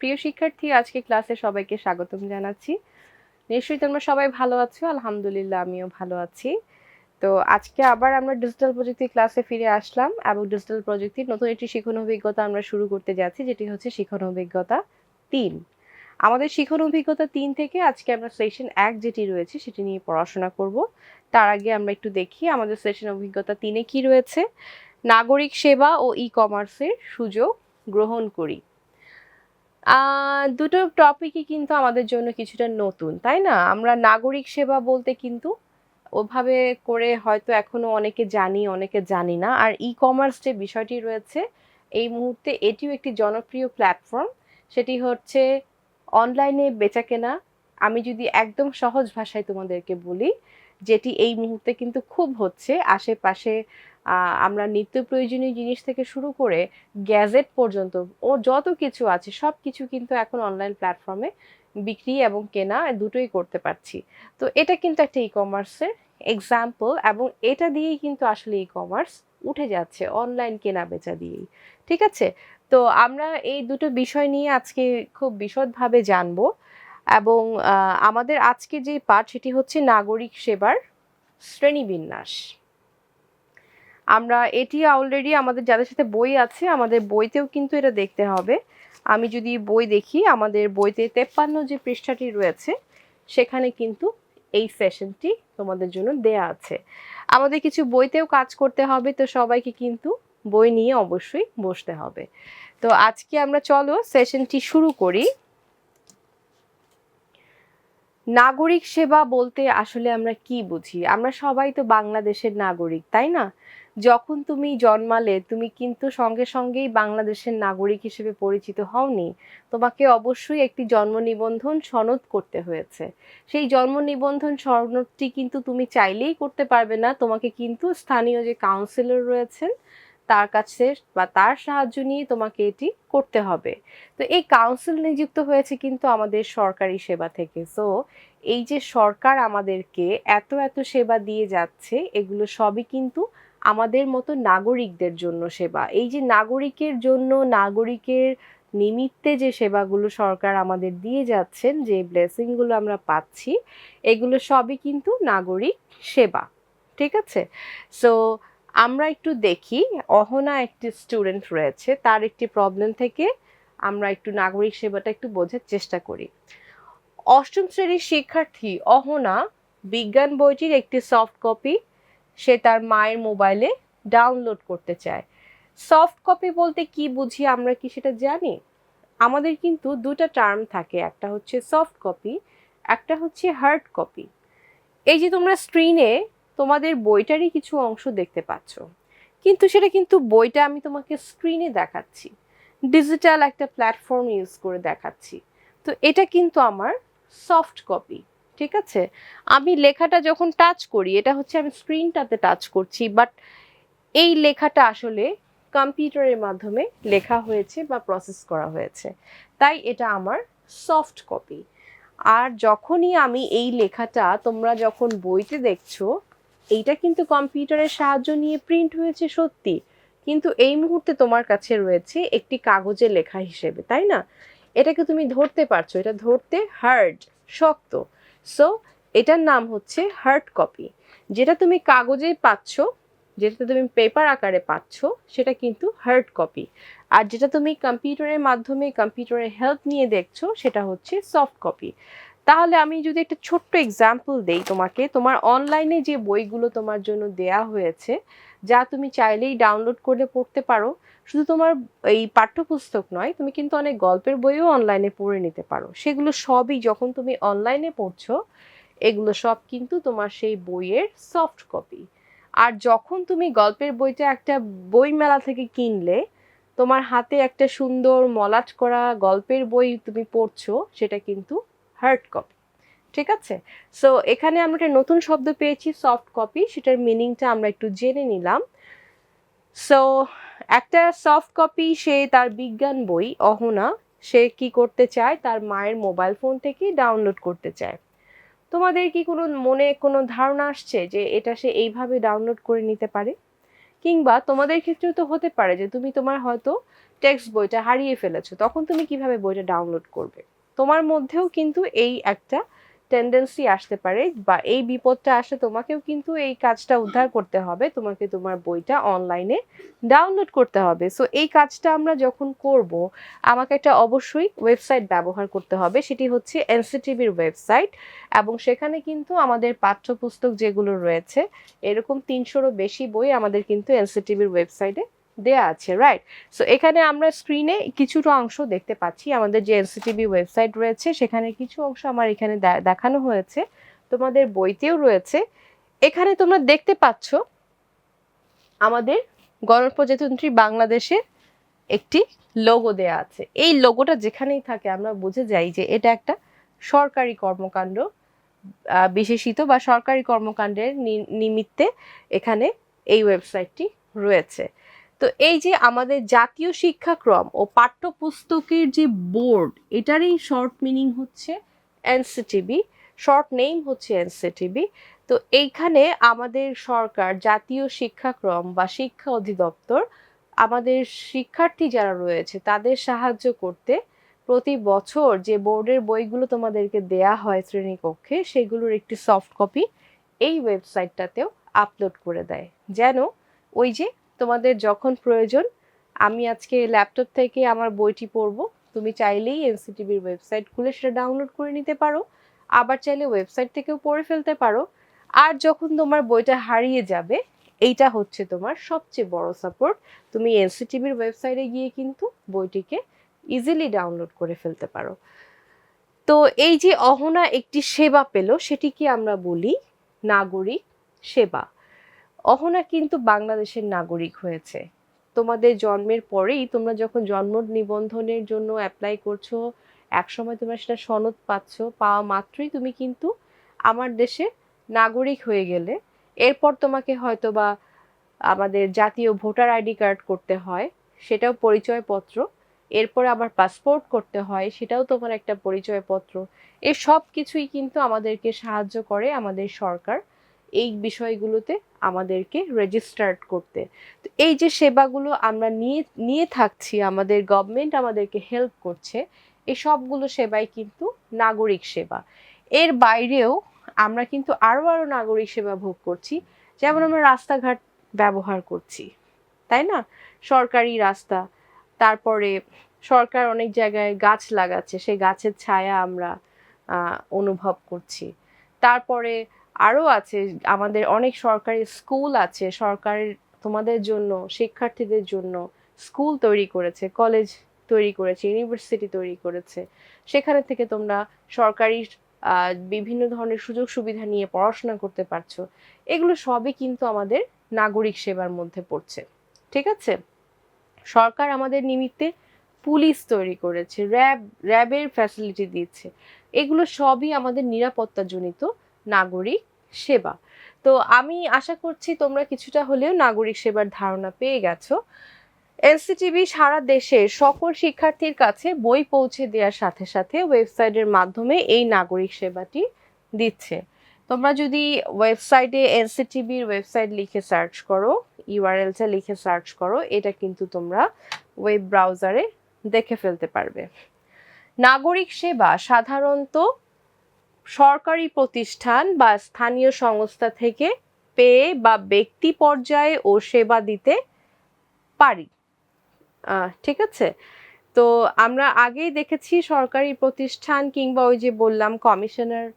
প্রিয় শিক্ষার্থী, আজকে ক্লাসে সবাইকে স্বাগতম জানাচ্ছি। নিশ্চয়ই তোমরা সবাই ভালো আছো? আলহামদুলিল্লাহ, আমিও ভালো আছি। তো আজকে আবার আমরা ডিজিটাল প্রযুক্তি ক্লাসে ফিরে আসলাম এবং ডিজিটাল প্রযুক্তির নতুন একটি শিখন অভিজ্ঞতা আমরা শুরু করতে যাচ্ছি, যেটি হচ্ছে শিখন অভিজ্ঞতা তিন। আমাদের শিখন অভিজ্ঞতা তিন থেকে আজকে আমরা সেশন এক যেটি রয়েছে, সেটি নিয়ে পড়াশোনা করব। তার আগে আমরা একটু দেখি আমাদের সেশন অভিজ্ঞতা তিনে কি রয়েছে। নাগরিক সেবা ও ই কমার্সের সুযোগ গ্রহণ করি। দুটো টপিকই কিন্তু আমাদের জন্য কিছুটা নতুন, তাই না? আমরা নাগরিক সেবা বলতে কিন্তু ওভাবে করে হয়তো এখনও অনেকে জানি অনেকে জানি না। আর ই কমার্স যে বিষয়টি রয়েছে, এই মুহূর্তে এটিও একটি জনপ্রিয় প্ল্যাটফর্ম সেটি হচ্ছে অনলাইনে বেচাকেনা আমি যদি একদম সহজ ভাষায় তোমাদেরকে বলি যেটি এই মুহূর্তে কিন্তু খুব হচ্ছে। আশেপাশে আমরা নিত্য প্রয়োজনীয় জিনিস থেকে শুরু করে গ্যাজেট পর্যন্ত ও যত কিছু আছে সব কিছু কিন্তু এখন অনলাইন প্ল্যাটফর্মে বিক্রি এবং কেনা দুটোই করতে পারছি। তো এটা কিন্তু একটা ই কমার্সের এক্সাম্পল এবং এটা দিয়েই কিন্তু আসলে ই কমার্স উঠে যাচ্ছে অনলাইন কেনা বেচা দিয়েই। ঠিক আছে? তো আমরা এই দুটো বিষয় নিয়ে আজকে খুব বিশদভাবে জানব। এবং আমাদের আজকে যে পাঠ সেটি হচ্ছে নাগরিক সেবার শ্রেণীবিন্যাস। আমরা এটি অলরেডি আমাদের যাদের সাথে বই আছে, আমাদের বইতেও কিন্তু এটা দেখতে হবে। আমি যদি বই দেখি, আমাদের বইতে তেপ্পান্ন যে পৃষ্ঠাটি রয়েছে, সেখানে কিন্তু এই সেশনটি তোমাদের জন্য দেয়া আছে। আমাদের কিছু বইতেও কাজ করতে হবে, তো সবাইকে কিন্তু বই নিয়ে অবশ্যই বসতে হবে। তো আজকে আমরা চলো সেশনটি শুরু করি। নাগরিক সেবা বলতে আসলে আমরা কি বুঝি? আমরা সবাই তো বাংলাদেশের নাগরিক, তাই না? যখন তুমি জন্মালে, তুমি কিন্তু সঙ্গে সঙ্গেই বাংলাদেশের নাগরিক হিসেবে পরিচিত হওনি। তোমাকে অবশ্যই একটি জন্ম নিবন্ধন সনদ করতে হয়েছে। সেই জন্ম নিবন্ধন সনদটি কিন্তু তুমি চাইলেই করতে পারবে না। তোমাকে কিন্তু স্থানীয় যে কাউন্সিলর রয়েছেন তার কাছে বা তার সাহায্য নিয়ে তোমাকে এটি করতে হবে। তো এই কাউন্সিল নিযুক্ত হয়েছে কিন্তু আমাদের সরকারি সেবা থেকে। সো এই যে সরকার আমাদেরকে এত এত সেবা দিয়ে যাচ্ছে, এগুলো সবই কিন্তু আমাদের মতো নাগরিকদের জন্য সেবা। এই যে নাগরিকের জন্য, নাগরিকের নিমিত্তে যে সেবাগুলো সরকার আমাদের দিয়ে যাচ্ছেন, যে ব্লেসিংগুলো আমরা পাচ্ছি, এগুলো সবই কিন্তু নাগরিক সেবা। ঠিক আছে? সো আমরা একটু দেখি, অহনা একটি স্টুডেন্ট রয়েছে, তার একটি প্রবলেম থেকে আমরা একটু নাগরিক সেবাটা একটু বোঝার চেষ্টা করি। অষ্টম শ্রেণির শিক্ষার্থী অহনা বিজ্ঞান বইটির একটি সফট কপি সে তার মায়ের মোবাইলে ডাউনলোড করতে চায়। সফট কপি বলতে কি বুঝি আমরা কি সেটা জানি? আমাদের কিন্তু দুটো টার্ম থাকে, একটা হচ্ছে সফট কপি একটা হচ্ছে হার্ড কপি এই যে তোমরা স্ক্রিনে তোমাদের বইটারই কিছু অংশ দেখতে পাচ্ছ। কিন্তু সেটা কিন্তু বইটা আমি তোমাকে স্ক্রিনে দেখাচ্ছি। ডিজিটাল একটা প্ল্যাটফর্ম ইউজ করে দেখাচ্ছি। তো এটা কিন্তু আমার সফট কপি ঠিক আছে? আমি লেখাটা যখন টাচ করি, এটা হচ্ছে আমি স্ক্রিনটাতে টাচ করছি বাট এই লেখাটা আসলে কম্পিউটারের মাধ্যমে লেখা হয়েছে বা প্রসেস করা হয়েছে। তাই এটা আমার সফট কপি আর যখনই আমি এই লেখাটা তোমরা যখন বইতে দেখছ এইটা কিন্তু কম্পিউটারের সাহায্য নিয়ে প্রিন্ট হয়েছে সত্যি। কিন্তু এই মুহূর্তে তোমার কাছে রয়েছে একটি কাগজে লেখা হিসেবে, তাই না? এটাকে তুমি ধরতে পারছ, এটা ধরতে হার্ড শক্ত। সো এটার নাম হচ্ছে হার্ড কপি যেটা তুমি কাগজে পাচ্ছ যেটা তুমি পেপার আকারে পাচ্ছ, সেটা কিন্তু হার্ড কপি আর যেটা তুমি কম্পিউটারের মাধ্যমে কম্পিউটারের হেল্প নিয়ে দেখছ, সেটা হচ্ছে সফট কপি তাহলে আমি যদি একটা ছোট্ট এক্সাম্পল দেই তোমাকে, তোমার অনলাইনে যে বইগুলো তোমার জন্য দেয়া হয়েছে, যা তুমি চাইলেই ডাউনলোড করে পড়তে পারো, শুধু তোমার এই পাঠ্যপুস্তক নয়, তুমি কিন্তু অনেক গল্পের বইও অনলাইনে পড়ে নিতে পারো। সেগুলো সবই যখন তুমি অনলাইনে পড়ছো, এগুলো সব কিন্তু তোমার সেই বইয়ের সফট কপি আর যখন তুমি গল্পের বইটা একটা বই মেলা থেকে কিনলে, তোমার হাতে একটা সুন্দর মলাট করা গল্পের বই তুমি পড়ছো, সেটা কিন্তু হার্ড কপি ঠিক আছে? সো এখানে আমরা একটা নতুন শব্দ পেয়েছি সফট কপি সেটার মিনিংটা আমরা একটু জেনে নিলাম। সো একটা সফট কপি সে তার বিজ্ঞান বই, অহনা, সে কি করতে চায়? তার মায়ের মোবাইল ফোন থেকে ডাউনলোড করতে চায়। তোমাদের কি কোনো মনে কোনো ধারণা আসছে যে এটা সে এইভাবে ডাউনলোড করে নিতে পারে? কিংবা তোমাদের ক্ষেত্রেও তো হতে পারে যে তুমি তোমার হয়তো টেক্সট বইটা হারিয়ে ফেলেছো, তখন তুমি কীভাবে বইটা ডাউনলোড করবে? তোমার মধ্যেও কিন্তু এই একটা টেন্ডেন্সি আসতে পারে বা এই বিপদটা আসে, তোমাকেও কিন্তু এই কাজটা উদ্ধার করতে হবে। তোমাকে তোমার বইটা অনলাইনে ডাউনলোড করতে হবে। সো এই কাজটা আমরা যখন করব, আমাকে একটা অবশ্যই ওয়েবসাইট ব্যবহার করতে হবে। সেটি হচ্ছে এনসিটিভির ওয়েবসাইট এবং সেখানে কিন্তু আমাদের পাঠ্যপুস্তক যেগুলো রয়েছে, এরকম তিনশোরও বেশি বই আমাদের কিন্তু এনসিটিভির ওয়েবসাইটে দেয়া আছে রাইট সো এখানে আমরা স্ক্রিনে কিছুটা অংশ দেখতে পাচ্ছি। আমাদের যে এনসিটিভি ওয়েবসাইট রয়েছে, সেখানে কিছু অংশ আমার এখানে দেখানো হয়েছে। তোমাদের বইতেও রয়েছে। এখানে তোমরা দেখতে পাচ্ছ আমাদের গণপ্রজাতন্ত্রী বাংলাদেশের একটি লোগো দেয়া আছে। এই লোগোটা যেখানেই থাকে, আমরা বুঝে যাই যে এটা একটা সরকারি কর্মকাণ্ড বিশেষিত বা সরকারি কর্মকাণ্ডের নিমিত্তে এখানে এই ওয়েবসাইটটি রয়েছে। তো এই যে আমাদের জাতীয় শিক্ষাক্রম ও পাঠ্যপুস্তকের যে বোর্ড, এটারই শর্ট মিনিং হচ্ছে এনসিটিবি, শর্ট নেম হচ্ছে এনসিটিবি। তো এইখানে আমাদের সরকার জাতীয় শিক্ষাক্রম বা শিক্ষা অধিদপ্তর, আমাদের শিক্ষার্থী যারা রয়েছে, তাদের সাহায্য করতে প্রতি বছর যে বোর্ডের বইগুলো তোমাদেরকে দেয়া হয় শ্রেণীকক্ষে, সেগুলোর একটি সফট কপি এই ওয়েবসাইটটাতেও আপলোড করে দেয়। যেন ওই যে তোমাদের যখন প্রয়োজন, আমি আজকে ল্যাপটপ থেকে আমার বইটি পড়ব। তুমি চাইলেই এনসিটিভির ওয়েবসাইট খুলে সেটা ডাউনলোড করে নিতে পারো। আবার চাইলে ওয়েবসাইট থেকেও পড়ে ফেলতে পারো। আর যখন তোমার বইটা হারিয়ে যাবে, এইটা হচ্ছে তোমার সবচেয়ে বড় সাপোর্ট তুমি এনসিটিভির ওয়েবসাইটে গিয়ে কিন্তু বইটিকে ইজিলি ডাউনলোড করে ফেলতে পারো। তো এই যে অহনা একটি সেবা পেল সেটি কি আমরা বলি নাগরিক সেবা। অহনা কিন্তু বাংলাদেশের নাগরিক হয়েছে। তোমাদের জন্মের পরেই তোমরা যখন জন্ম নিবন্ধনের জন্য অ্যাপ্লাই করছ, একসময় তোমরা সেটা সনদ পাচ্ছ, পাওয়া মাত্রই তুমি কিন্তু আমার দেশে নাগরিক হয়ে গেলে। এরপর তোমাকে হয়তো বা আমাদের জাতীয় ভোটার আইডি কার্ড করতে হয়, সেটাও পরিচয়পত্র। এরপরে আবার পাসপোর্ট করতে হয়, সেটাও তোমার একটা পরিচয়পত্র। এই সব কিছুই কিন্তু আমাদেরকে সাহায্য করে আমাদের সরকার। এই বিষয়গুলোতে আমাদেরকে রেজিস্টার্ড করতে। তো এই যে সেবাগুলো আমরা নিয়ে নিয়ে থাকছি, আমাদের গভর্নমেন্ট আমাদেরকে হেল্প করছে, এই সবগুলো সেবাই কিন্তু নাগরিক সেবা। এর বাইরেও আমরা কিন্তু আরও আরও নাগরিক সেবা ভোগ করছি, যেমন আমরা রাস্তাঘাট ব্যবহার করছি, তাই না? সরকারি রাস্তা, তারপরে সরকার অনেক জায়গায় গাছ লাগাচ্ছে, সেই গাছের ছায়া আমরা অনুভব করছি। তারপরে আরও আছে, আমাদের অনেক সরকারি স্কুল আছে সরকারের তোমাদের জন্য, শিক্ষার্থীদের জন্য স্কুল তৈরি করেছে, কলেজ তৈরি করেছে, ইউনিভার্সিটি তৈরি করেছে। সেখানে থেকে তোমরা সরকারি বিভিন্ন ধরনের সুযোগ সুবিধা নিয়ে পড়াশোনা করতে পারছ। এগুলো সবই কিন্তু আমাদের নাগরিক সেবার মধ্যে পড়ছে, ঠিক আছে? সরকার আমাদের নিমিত্তে পুলিশ তৈরি করেছে, র্যাব, র্যাবের ফ্যাসিলিটি দিচ্ছে এগুলো সবই আমাদের নিরাপত্তাজনিত নাগরিক সেবা। তো আমি আশা করছি তোমরা কিছুটা হলেও নাগরিক সেবার ধারণা পেয়ে গেছো। এনসিটিভি সারা দেশে সকল শিক্ষার্থীর কাছে বই পৌঁছে দেওয়ার সাথে সাথে ওয়েবসাইটের মাধ্যমে এই নাগরিক সেবাটি দিচ্ছে। তোমরা যদি ওয়েবসাইটে এনসিটিভির ওয়েবসাইট লিখে সার্চ করো, ইউআরএলটা লিখে সার্চ করো, এটা কিন্তু তোমরা ওয়েব ব্রাউজারে দেখে ফেলতে পারবে। নাগরিক সেবা সাধারণত সরকারি প্রতিষ্ঠান বা স্থানীয় সংস্থা থেকে পেয়ে বা ব্যক্তি পর্যায়ে ও সেবা দিতে পারি। ঠিক আছে? তো আমরা আগেই দেখেছি সরকারি প্রতিষ্ঠান কিংবা ওই যে বললাম কমিশনার,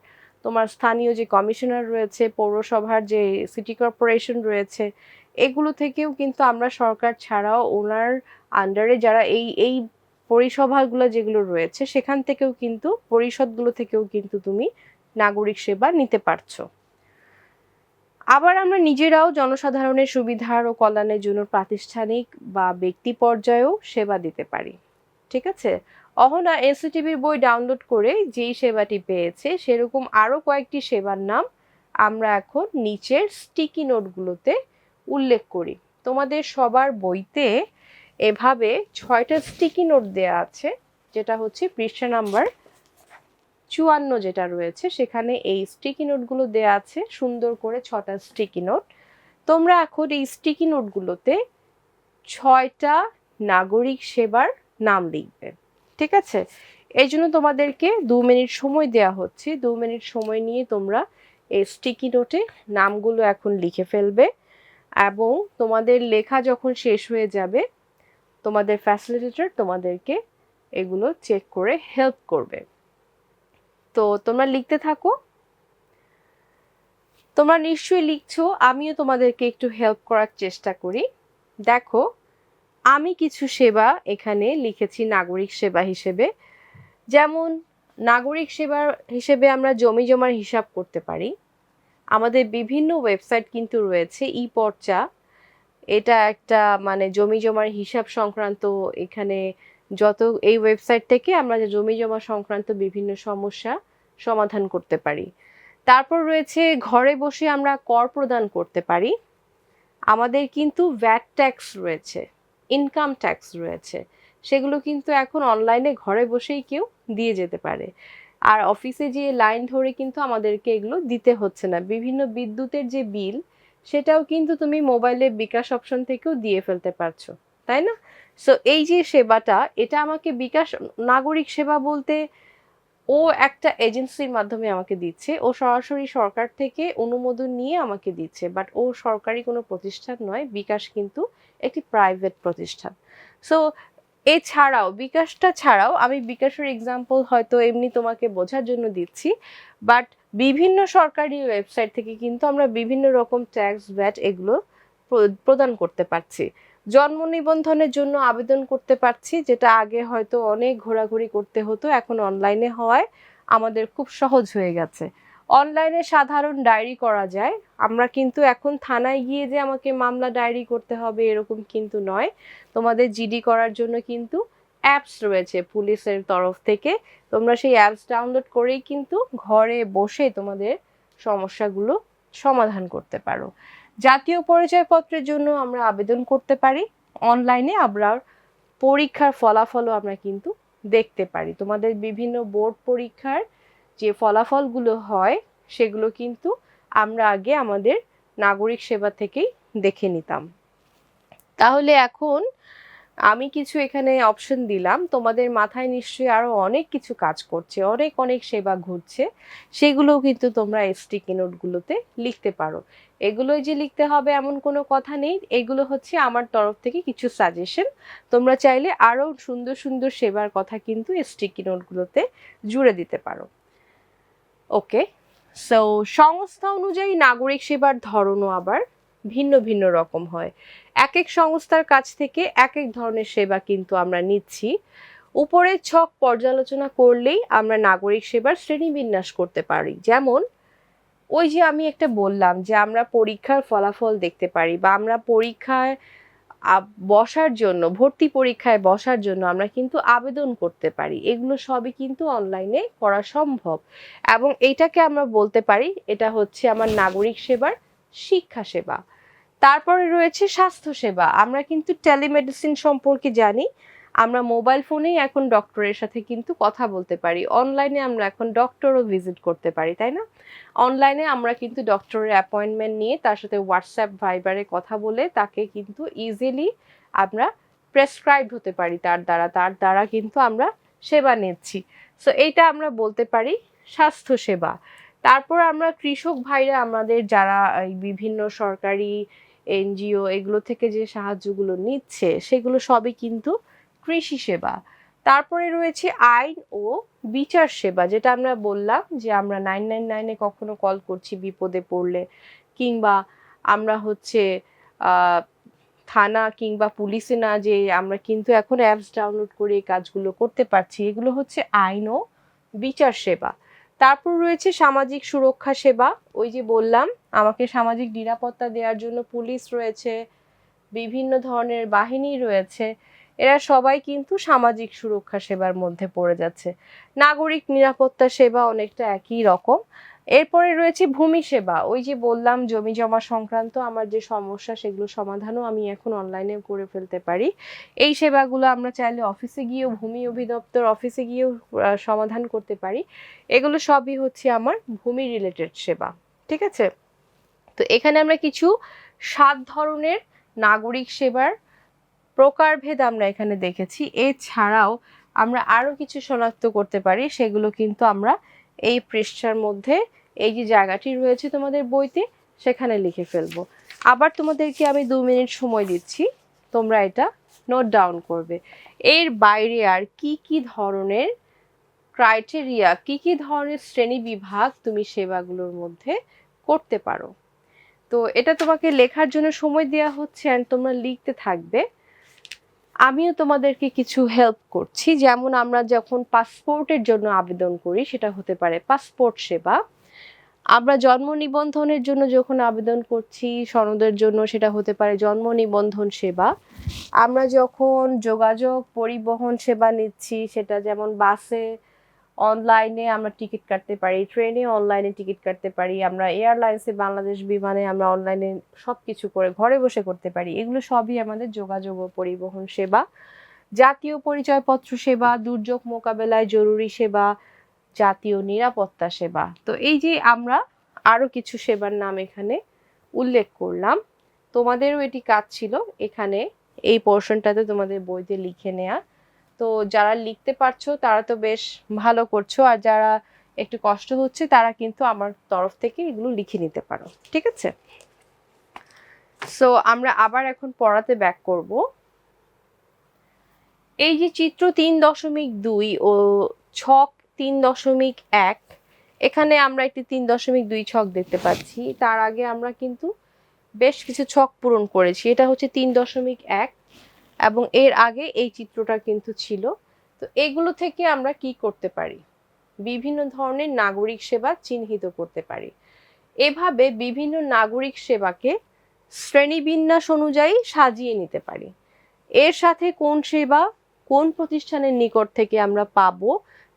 তোমার স্থানীয় যে কমিশনার রয়েছে, পৌরসভার যে সিটি কর্পোরেশন রয়েছে, এগুলো থেকেও কিন্তু আমরা সরকার ছাড়াও ওনার আন্ডারে যারা এই এই পরিসভাগুলো যেগুলো রয়েছে, সেখান থেকেও কিন্তু, পরিষদগুলো থেকেও কিন্তু তুমি নাগরিক সেবা নিতে পারছ। আবার আমরা নিজেরাও জনসাধারণের সুবিধার ও কল্যাণের জন্য প্রাতিষ্ঠানিক বা ব্যক্তি পর্যায়েও সেবা দিতে পারি। ঠিক আছে? অহনা এনসিটিভির বই ডাউনলোড করে যেই সেবাটি পেয়েছে, সেরকম আরও কয়েকটি সেবার নাম আমরা এখন নিচের স্টিকি নোটগুলোতে উল্লেখ করি। তোমাদের সবার বইতে এভাবে ছয়টা স্টিকি নোট দেয়া আছে, যেটা হচ্ছে পৃষ্ঠা নাম্বার চুয়ান্ন যেটা রয়েছে, সেখানে এই স্টিকি নোটগুলো দেয়া আছে, সুন্দর করে ছটা স্টিকি নোট তোমরা এখন এই স্টিকি নোটগুলোতে ছয়টা নাগরিক সেবার নাম লিখবে, ঠিক আছে? এই জন্য তোমাদেরকে দু মিনিট সময় দেওয়া হচ্ছে। দু মিনিট সময় নিয়ে তোমরা এই স্টিকি নোটে নামগুলো এখন লিখে ফেলবে এবং তোমাদের লেখা যখন শেষ হয়ে যাবে তোমাদের ফ্যাসিলিটেটর তোমাদেরকে এগুলো চেক করে হেল্প করবে। তো তোমরা লিখতে থাকো। তোমরা নিশ্চয়ই লিখছো, আমিও তোমাদেরকে একটু হেল্প করার চেষ্টা করি। দেখো, আমি কিছু সেবা এখানে লিখেছি নাগরিক সেবা হিসেবে। যেমন, নাগরিক সেবা হিসেবে আমরা জমি জমার হিসাব করতে পারি। আমাদের বিভিন্ন ওয়েবসাইট কিন্তু রয়েছে, ই পর্চা। এটা একটা মানে জমি জমার হিসাব সংক্রান্ত এখানে যত, এই ওয়েবসাইট থেকে আমরা যে জমি জমা সংক্রান্ত বিভিন্ন সমস্যা সমাধান করতে পারি। তারপর রয়েছে ঘরে বসে আমরা কর প্রদান করতে পারি। আমাদের কিন্তু ভ্যাট ট্যাক্স রয়েছে ইনকাম ট্যাক্স রয়েছে। সেগুলো কিন্তু এখন অনলাইনে ঘরে বসেই কেউ দিয়ে যেতে পারে। আর অফিসে যে লাইন ধরে কিন্তু আমাদেরকে এগুলো দিতে হচ্ছে না। বিভিন্ন বিদ্যুতের যে বিল সেটাও কিন্তু তুমি মোবাইলে বিকাশ অপশন থেকেও দিয়ে ফেলতে পারছ, তাই না? সো এই যে সেবাটা, এটা আমাকে বিকাশ, নাগরিক সেবা বলতে ও একটা এজেন্সির মাধ্যমে আমাকে দিচ্ছে। ও সরাসরি সরকার থেকে অনুমোদন নিয়ে আমাকে দিচ্ছে বাট ও সরকারি কোনো প্রতিষ্ঠান নয়, বিকাশ কিন্তু একটি প্রাইভেট প্রতিষ্ঠান। সো এছাড়াও, বিকাশটা ছাড়াও আমি বিকাশের এক্সাম্পল হয়তো এমনি তোমাকে বোঝার জন্য দিচ্ছি বাট বিভিন্ন সরকারি ওয়েবসাইট থেকে কিন্তু আমরা বিভিন্ন রকম ট্যাক্স ভ্যাট এগুলো প্রদান করতে পারছি। জন্ম নিবন্ধনের জন্য আবেদন করতে পারছি, যেটা আগে হয়তো অনেক ঘোরাঘুরি করতে হতো, এখন অনলাইনে হওয়ায় আমাদের খুব সহজ হয়ে গেছে। অনলাইনে সাধারণ ডায়েরি করা যায়। আমরা কিন্তু এখন থানায় গিয়ে যে আমাকে মামলা ডায়েরি করতে হবে এরকম কিন্তু নয়। তোমাদের জিডি করার জন্য কিন্তু অ্যাপস রয়েছে পুলিশের তরফ থেকে। তোমরা সেই অ্যাপস ডাউনলোড করেই কিন্তু ঘরে বসে তোমাদের সমস্যাগুলো সমাধান করতে পারো। জাতীয় পরিচয়পত্রের জন্য আমরা আবেদন করতে পারি। অনলাইনে আমরা পরীক্ষার ফলাফলও আমরা কিন্তু দেখতে পারি। তোমাদের বিভিন্ন বোর্ড পরীক্ষার যে ফলাফলগুলো হয়, সেগুলো কিন্তু আমরা আগে আমাদের নাগরিক সেবা থেকেই দেখে নিতাম। তাহলে এখন আমি কিছু এখানে অপশন দিলাম। তোমাদের মাথায় নিশ্চয়ই আরও অনেক কিছু কাজ করছে, অনেক অনেক সেবা ঘুরছে। সেগুলোও কিন্তু তোমরা স্টিকি নোটগুলোতে লিখতে পারো। এগুলোই যে লিখতে হবে এমন কোনো কথা নেই। এগুলো হচ্ছে আমার তরফ থেকে কিছু সাজেশন তোমরা চাইলে আরও সুন্দর সুন্দর সেবার কথা কিন্তু স্টিকি নোটগুলোতে জুড়ে দিতে পারো। ওকে সো সংস্থা অনুযায়ী নাগরিক সেবার ধরনও আবার ভিন্ন ভিন্ন রকম হয়। এক এক সংস্থার কাছ থেকে এক এক ধরনের সেবা কিন্তু আমরা নিচ্ছি। উপরের ছক পর্যালোচনা করলেই আমরা নাগরিক সেবার শ্রেণীবিন্যাস করতে পারি। যেমন, ওই যে আমি একটা বললাম যে আমরা পরীক্ষার ফলাফল দেখতে পারি বা আমরা পরীক্ষায় বসার জন্য, ভর্তি পরীক্ষায় বসার জন্য আমরা কিন্তু আবেদন করতে পারি। এগুলো সবই কিন্তু অনলাইনে করা সম্ভব। এবং এইটাকে আমরা বলতে পারি, এটা হচ্ছে আমার নাগরিক সেবার শিক্ষা সেবা। তারপরে রয়েছে স্বাস্থ্য সেবা আমরা কিন্তু টেলিমেডিসিন সম্পর্কে জানি। আমরা মোবাইল ফোনেই এখন ডক্টরের সাথে কিন্তু কথা বলতে পারি। অনলাইনে আমরা এখন ডক্টরও ভিজিট করতে পারি, তাই না? অনলাইনে আমরা কিন্তু ডক্টরের অ্যাপয়েন্টমেন্ট নিয়ে তার সাথে হোয়াটসঅ্যাপ, ভাইবারে কথা বলে তাকে কিন্তু ইজিলি আমরা প্রেসক্রাইব হতে পারি তার দ্বারা। তার দ্বারা কিন্তু আমরা সেবা নিচ্ছি। সো এইটা আমরা বলতে পারি স্বাস্থ্য সেবা তারপর আমরা কৃষক ভাইরা আমাদের যারা বিভিন্ন সরকারি এনজিও এগুলো থেকে যে সাহায্যগুলো নিচ্ছে, সেগুলো সবই কিন্তু কৃষি সেবা। তারপরে রয়েছে আইন ও বিচার সেবা, যেটা আমরা বললাম যে আমরা নাইন নাইন নাইনে কখনো কল করছি বিপদে পড়লে, কিংবা আমরা হচ্ছে থানা কিংবা পুলিশে না যে আমরা কিন্তু এখন অ্যাপস ডাউনলোড করে এই কাজগুলো করতে পারছি। এগুলো হচ্ছে আইন ও বিচার সেবা। তারপর রয়েছে সামাজিক সুরক্ষা সেবা। ওই যে বললাম, আমাকে সামাজিক নিরাপত্তা দেওয়ার জন্য পুলিশ রয়েছে, বিভিন্ন ধরনের বাহিনী রয়েছে। এরা সবাই কিন্তু সামাজিক সুরক্ষা সেবার মধ্যে পড়ে যাচ্ছে। নাগরিক নিরাপত্তা সেবা অনেকটা একই রকম। এরপরে রয়েছে ভূমি সেবা। ওই যে বললাম, জমি জমা সংক্রান্ত আমার যে সমস্যা সেগুলো সমাধানও আমি এখন অনলাইনে করে ফেলতে পারি। এই সেবাগুলো আমরা চাইলে অফিসে গিয়েও, ভূমি অভিদপ্তর অফিসে গিয়েও সমাধান করতে পারি। এগুলো সবই হচ্ছে আমার ভূমি রিলেটেড সেবা, ঠিক আছে? তো এখানে আমরা কিছু সাত ধরনের নাগরিক সেবার প্রকারভেদ আমরা এখানে দেখেছি। এছাড়াও আমরা আরও কিছু শনাক্ত করতে পারি, সেগুলো কিন্তু আমরা এই পৃষ্ঠার মধ্যে এই যে জায়গাটি রয়েছে তোমাদের বইতে, সেখানে লিখে ফেলব। আবার তোমাদেরকে আমি দু মিনিট সময় দিচ্ছি, তোমরা এটা নোট ডাউন করবে। এর বাইরে আর কি কি ধরনের ক্রাইটেরিয়া কি কি ধরনের শ্রেণি বিভাগ তুমি সেবাগুলোর মধ্যে করতে পারো? তো এটা তোমাকে লেখার জন্য সময় দেওয়া হচ্ছে অ্যান্ড তোমরা লিখতে থাকবে। আমিও তোমাদেরকে কিছু হেল্প করছি। যেমন আমরা যখন পাসপোর্টের জন্য আবেদন করি, সেটা হতে পারে পাসপোর্ট সেবা। আমরা জন্ম নিবন্ধনের জন্য যখন আবেদন করছি, সনদের জন্য সেটা হতে পারে জন্ম নিবন্ধন সেবা। আমরা যখন যোগাযোগ পরিবহন সেবা নিচ্ছি, সেটা যেমন বাসে অনলাইনে আমরা টিকিট কাটতে পারি ট্রেনে অনলাইনে টিকিট কাটতে পারি, আমরা এয়ারলাইন্সে বাংলাদেশ বিমানে আমরা অনলাইনে সব কিছু করে ঘরে বসে করতে পারি। এগুলো সবই আমাদের যোগাযোগ ও পরিবহন সেবা। জাতীয় পরিচয়পত্র সেবা, দুর্যোগ মোকাবেলায় জরুরি সেবা, জাতীয় নিরাপত্তা সেবা। তো এই যে আমরা আরও কিছু সেবার নাম এখানে উল্লেখ করলাম। তোমাদেরও এটি কাজ ছিল। এখানে এই পোর্শনটাতে তোমাদের বইতে লিখে নেয়া। তো যারা লিখতে পারছ, তারা তো বেশ ভালো করছ। আর যারা একটু কষ্ট হচ্ছে, তারা কিন্তু আমার তরফ থেকে এগুলো লিখে নিতে পারো। ঠিক আছে? সো আমরা আবার এখন পড়াতে ব্যাক করব। এই যে চিত্র তিন দশমিক দুই ও ছক তিন দশমিক এক, এখানে আমরা একটি তিন দশমিক দুই ছক দেখতে পাচ্ছি। তার আগে আমরা কিন্তু বেশ কিছু ছক পূরণ করেছি। এটা হচ্ছে তিন দশমিক এক এবং এর আগে এই চিত্রটা কিন্তু ছিল। তো এগুলো থেকে আমরা কি করতে পারি? বিভিন্ন ধরনের নাগরিক সেবা চিহ্নিত করতে পারি। এভাবে বিভিন্ন নাগরিক সেবাকে শ্রেণীবিন্যাস অনুযায়ী সাজিয়ে নিতে পারি। এর সাথে কোন সেবা কোন প্রতিষ্ঠানের নিকট থেকে আমরা পাবো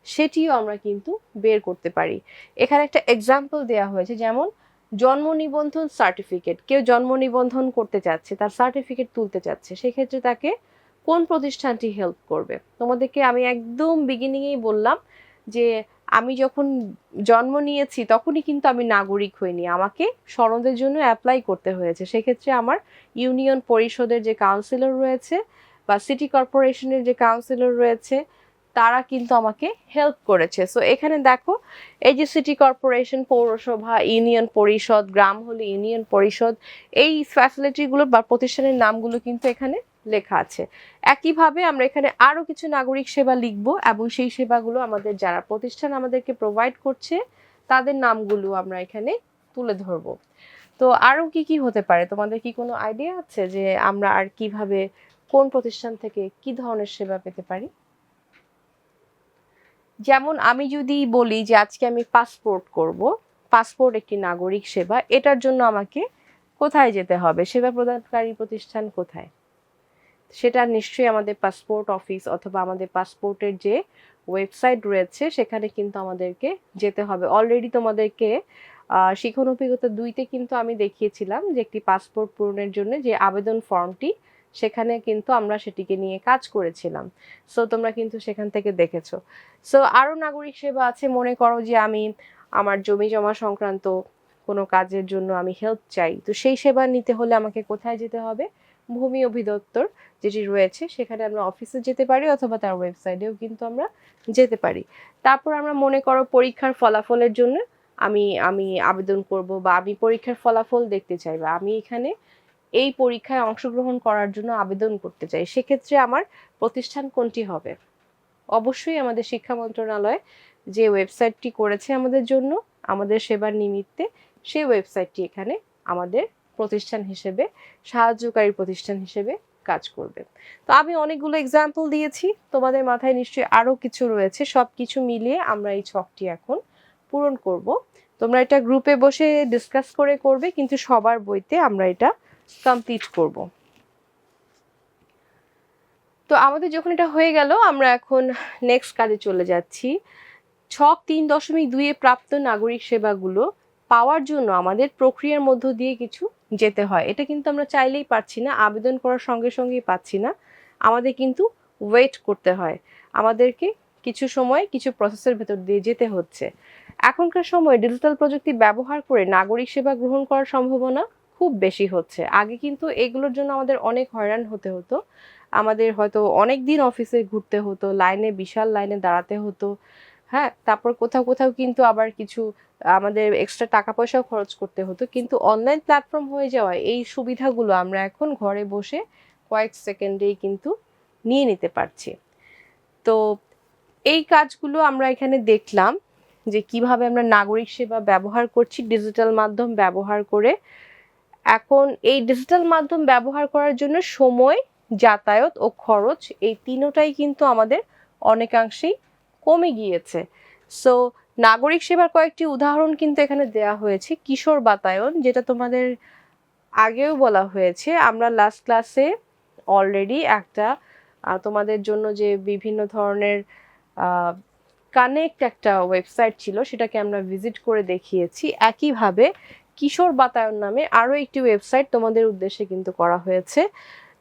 সেটিও আমরা কিন্তু বের করতে পারি। এখানে একটা এক্সাম্পল দেওয়া হয়েছে, যেমন জন্ম নিবন্ধন সার্টিফিকেট কেউ জন্ম নিবন্ধন করতে চাচ্ছে, তার সার্টিফিকেট তুলতে চাচ্ছে, সেক্ষেত্রে তাকে কোন প্রতিষ্ঠানটি হেল্প করবে? তোমাদেরকে আমি একদম বিগিনিংয়েই বললাম যে আমি যখন জন্ম নিয়েছি, তখনই কিন্তু আমি নাগরিক হইনি। আমাকে সনদের জন্য অ্যাপ্লাই করতে হয়েছে। সেক্ষেত্রে আমার ইউনিয়ন পরিষদের যে কাউন্সিলর রয়েছে বা সিটি কর্পোরেশনের যে কাউন্সিলর রয়েছে তারা কিন্তু আমাকে হেল্প করেছে। সো এখানে দেখো, এই যে সিটি কর্পোরেশন পৌরসভা ইউনিয়ন পরিষদ, গ্রাম হলে ইউনিয়ন পরিষদ, এই ফ্যাসিলিটিগুলো বা প্রতিষ্ঠানের নামগুলো কিন্তু এখানে লেখা আছে। একইভাবে আমরা এখানে আরও কিছু নাগরিক সেবা লিখব এবং সেই সেবাগুলো আমাদের যারা প্রতিষ্ঠান আমাদেরকে প্রোভাইড করছে, তাদের নামগুলো আমরা এখানে তুলে ধরব। তো আরও কি কি হতে পারে? তোমাদের কি কোনো আইডিয়া আছে যে আমরা আর কীভাবে কোন প্রতিষ্ঠান থেকে কি ধরনের সেবা পেতে পারি? যেমন আমি যদি বলি যে আজকে আমি পাসপোর্ট করব পাসপোর্ট একটি নাগরিক সেবা, এটার জন্য আমাকে কোথায় যেতে হবে? সেবা প্রদানকারী প্রতিষ্ঠান কোথায়? সেটা নিশ্চয়ই আমাদের পাসপোর্ট অফিস অথবা আমাদের পাসপোর্টের যে ওয়েবসাইট রয়েছে, সেখানে কিন্তু আমাদেরকে যেতে হবে। অলরেডি তোমাদেরকে শিখন অভিজ্ঞতা দুইতে কিন্তু আমি দেখিয়েছিলাম যে একটি পাসপোর্ট পূরণের জন্য যে আবেদন ফর্মটি সেখানে কিন্তু আমরা সেটিকে নিয়ে কাজ করেছিলাম। সো তোমরা কিন্তু সেখান থেকে দেখেছ। সো আরও নাগরিক সেবা আছে, মনে করো যে আমি আমার জমি জমা সংক্রান্ত কোনো কাজের জন্য আমি হেল্প চাই। তো সেই সেবা নিতে হলে আমাকে কোথায় যেতে হবে? ভূমি অভিদপ্তর যেটি রয়েছে, সেখানে আমরা অফিসে যেতে পারি অথবা তার ওয়েবসাইটেও কিন্তু আমরা যেতে পারি। তারপর আমরা মনে করো পরীক্ষার ফলাফলের জন্য আমি আমি আবেদন করব বা আমি পরীক্ষার ফলাফল দেখতে চাই বা আমি এখানে এই পরীক্ষায় অংশগ্রহণ করার জন্য আবেদন করতে চাই। সেক্ষেত্রে আমার প্রতিষ্ঠান কোনটি হবে? অবশ্যই আমাদের শিক্ষা মন্ত্রণালয় যে ওয়েবসাইটটি করেছে আমাদের জন্য, আমাদের সেবার নিমিত্তে সেই ওয়েবসাইটটি এখানে আমাদের প্রতিষ্ঠান হিসেবে, সাহায্যকারী প্রতিষ্ঠান হিসেবে কাজ করবে। তো আমি অনেকগুলো এক্সাম্পল দিয়েছি, তোমাদের মাথায় নিশ্চয়ই আরও কিছু রয়েছে সব কিছু মিলিয়ে আমরা এই ছকটি এখন পূরণ করব। তোমরা এটা গ্রুপে বসে ডিসকাস করে করবে, কিন্তু সবার বইতে আমরা এটা কমপ্লিট করব। তো আমাদের যখন এটা হয়ে গেল, আমরা এখন নেক্সট কাজে চলে যাচ্ছি। ছক তিন দশমিক দুইয়ে প্রাপ্ত নাগরিক সেবাগুলো পাওয়ার জন্য আমাদের প্রক্রিয়ার মধ্য দিয়ে কিছু যেতে হয়। এটা কিন্তু আমরা চাইলেই পাচ্ছি না, আবেদন করার সঙ্গে সঙ্গেই পাচ্ছি না। আমাদের কিন্তু ওয়েট করতে হয়। আমাদেরকে কিছু সময় কিছু প্রসেসের ভেতর দিয়ে যেতে হচ্ছে। এখনকার সময় ডিজিটাল প্রযুক্তি ব্যবহার করে নাগরিক সেবা গ্রহণ করার সম্ভাবনা খুব বেশি হচ্ছে। আগে কিন্তু এগুলোর জন্য আমাদের অনেক হয়রান হতে হতো। আমাদের হয়তো অনেক দিন অফিসে ঘুরতে হতো, লাইনে, বিশাল লাইনে দাঁড়াতে হতো। হ্যাঁ তারপর কোথাও কোথাও কিন্তু আবার কিছু আমাদের এক্সট্রা টাকা পয়সাও খরচ করতে হতো। কিন্তু অনলাইন প্ল্যাটফর্ম হয়ে যাওয়ায় এই সুবিধাগুলো আমরা এখন ঘরে বসে কয়েক সেকেন্ডেই কিন্তু নিয়ে নিতে পারছি। তো এই কাজগুলো আমরা এখানে দেখলাম যে কীভাবে আমরা নাগরিক সেবা ব্যবহার করছি ডিজিটাল মাধ্যম ব্যবহার করে এখন এই ডিজিটাল মাধ্যম ব্যবহার করার জন্য সময়, যাতায়াত ও খরচ এই তিনোটাই কিন্তু আমাদের অনেকাংশেই কমে গিয়েছে। সো নাগরিক সেবার কয়েকটি উদাহরণ কিন্তু এখানে দেয়া হয়েছে। কিশোর বাতায়ন, যেটা তোমাদের আগেও বলা হয়েছে। আমরা লাস্ট ক্লাসে অলরেডি একটা তোমাদের জন্য যে বিভিন্ন ধরনের কানেক্ট একটা ওয়েবসাইট ছিল, সেটাকে আমরা ভিজিট করে দেখিয়েছি। একইভাবে কিশোর বাতায়ন নামে আরও একটি ওয়েবসাইট তোমাদের উদ্দেশ্যে কিন্তু করা হয়েছে।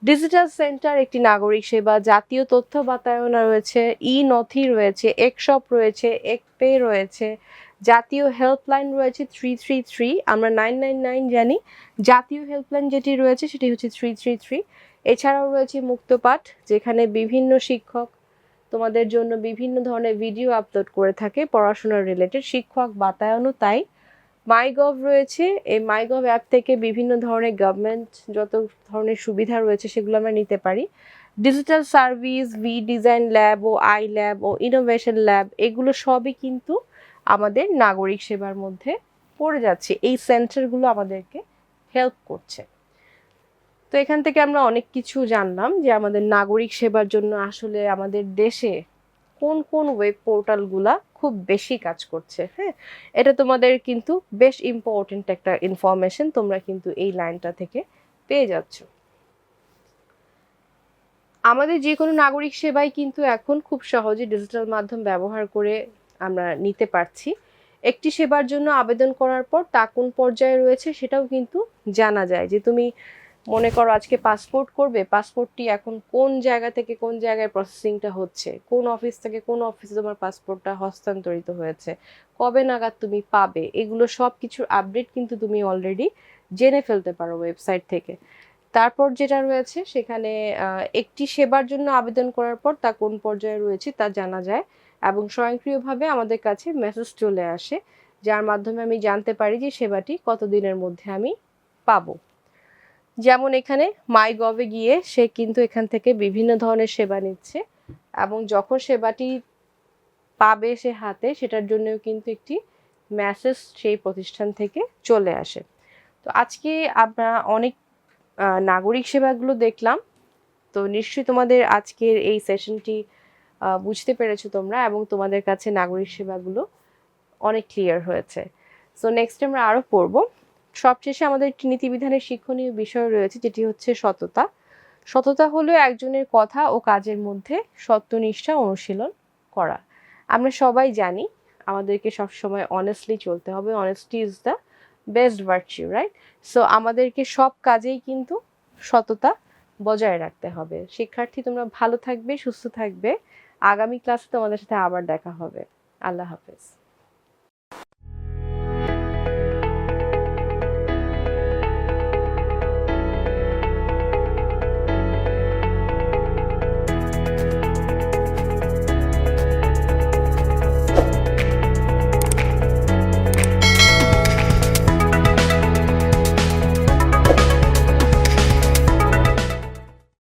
ডিজিটাল সেন্টার একটি নাগরিক সেবা, জাতীয় তথ্য বাতায়ন রয়েছে ই নথি রয়েছে একশপ রয়েছে একপে রয়েছে, জাতীয় হেল্পলাইন রয়েছে থ্রি থ্রি থ্রি আমরা নাইন নাইন নাইন জানি। জাতীয় হেল্পলাইন যেটি রয়েছে সেটি হচ্ছে থ্রি থ্রি থ্রি এছাড়াও রয়েছে মুক্তপাঠ, যেখানে বিভিন্ন শিক্ষক তোমাদের জন্য বিভিন্ন ধরনের ভিডিও আপলোড করে থাকে পড়াশোনার রিলেটেড শিক্ষক বাতায়নও তাই। মাইগভ রয়েছে। এই মাইগভ অ্যাপ থেকে বিভিন্ন ধরনের গভর্নমেন্ট যত ধরনের সুবিধা রয়েছে সেগুলো আমরা নিতে পারি। Digital service V design lab ও আই ল্যাব ও ইনোভেশন ল্যাব এগুলো সবই কিন্তু আমাদের নাগরিক সেবার মধ্যে পড়ে যাচ্ছে। এই সেন্টারগুলো আমাদেরকে হেল্প করছে। তো এখান থেকে আমরা অনেক কিছু জানলাম যে আমাদের নাগরিক সেবার জন্য আসলে আমাদের দেশে কোন কোন ওয়েব পোর্টালগুলা খুব বেশি কাজ করছে হ্যাঁ? এটা তোমাদের কিন্তু বেশ ইম্পর্টেন্ট একটা ইনফরমেশন তোমরা কিন্তু এই লাইনটা থেকে পেয়ে যাচ্ছ। আমাদের যে কোনো নাগরিক সেবাই কিন্তু এখন খুব সহজে ডিজিটাল মাধ্যম ব্যবহার করে আমরা নিতে পারছি। একটি সেবার জন্য আবেদন করার পর তা কোন পর্যায়ে রয়েছে সেটাও কিন্তু জানা যায় যে তুমি মনে করো আজকে পাসপোর্ট করবে পাসপোর্টটি এখন কোন জায়গা থেকে কোন জায়গায় প্রসেসিংটা হচ্ছে? কোন অফিস থেকে কোন অফিসে তোমার পাসপোর্টটা হস্তান্তরিত হয়েছে? কবে নাগাদ তুমি পাবে? এগুলো সব কিছুর আপডেট কিন্তু তুমি অলরেডি জেনে ফেলতে পারো ওয়েবসাইট থেকে। তারপর যেটা রয়েছে, সেখানে একটি সেবার জন্য আবেদন করার পর তা কোন পর্যায়ে রয়েছে তা জানা যায় এবং স্বয়ংক্রিয়ভাবে আমাদের কাছে মেসেজ চলে আসে, যার মাধ্যমে আমি জানতে পারি যে সেবাটি কতদিনের মধ্যে আমি পাবো। যেমন এখানে মাই গভে গিয়ে সে কিন্তু এখান থেকে বিভিন্ন ধরনের সেবা নিচ্ছে এবং যখন সেবাটি পাবে সে হাতে, সেটার জন্যও কিন্তু একটি মেসেজ সেই প্রতিষ্ঠান থেকে চলে আসে। তো আজকে আমরা অনেক নাগরিক সেবাগুলো দেখলাম। তো নিশ্চয়ই তোমাদের আজকের এই সেশনটি বুঝতে পেরেছ তোমরা এবং তোমাদের কাছে নাগরিক সেবাগুলো অনেক ক্লিয়ার হয়েছে। সো নেক্সট আমরা আরও পড়ব। সবশেষে আমাদের একটি নীতিবিধানের শিক্ষণীয় বিষয় রয়েছে, যেটি হচ্ছে সততা। সততা হলো একজনের কথা ও কাজের মধ্যে সত্যনিষ্ঠা অনুশীলন করা। আমরা সবাই জানি আমাদেরকে সবসময় অনেস্টলি চলতে হবে honesty is the best virtue right so আমাদেরকে সব কাজেই কিন্তু সততা বজায় রাখতে হবে। শিক্ষার্থী, তোমরা ভালো থাকবে, সুস্থ থাকবে। আগামী ক্লাসে তোমাদের সাথে আবার দেখা হবে। আল্লাহ হাফেজ।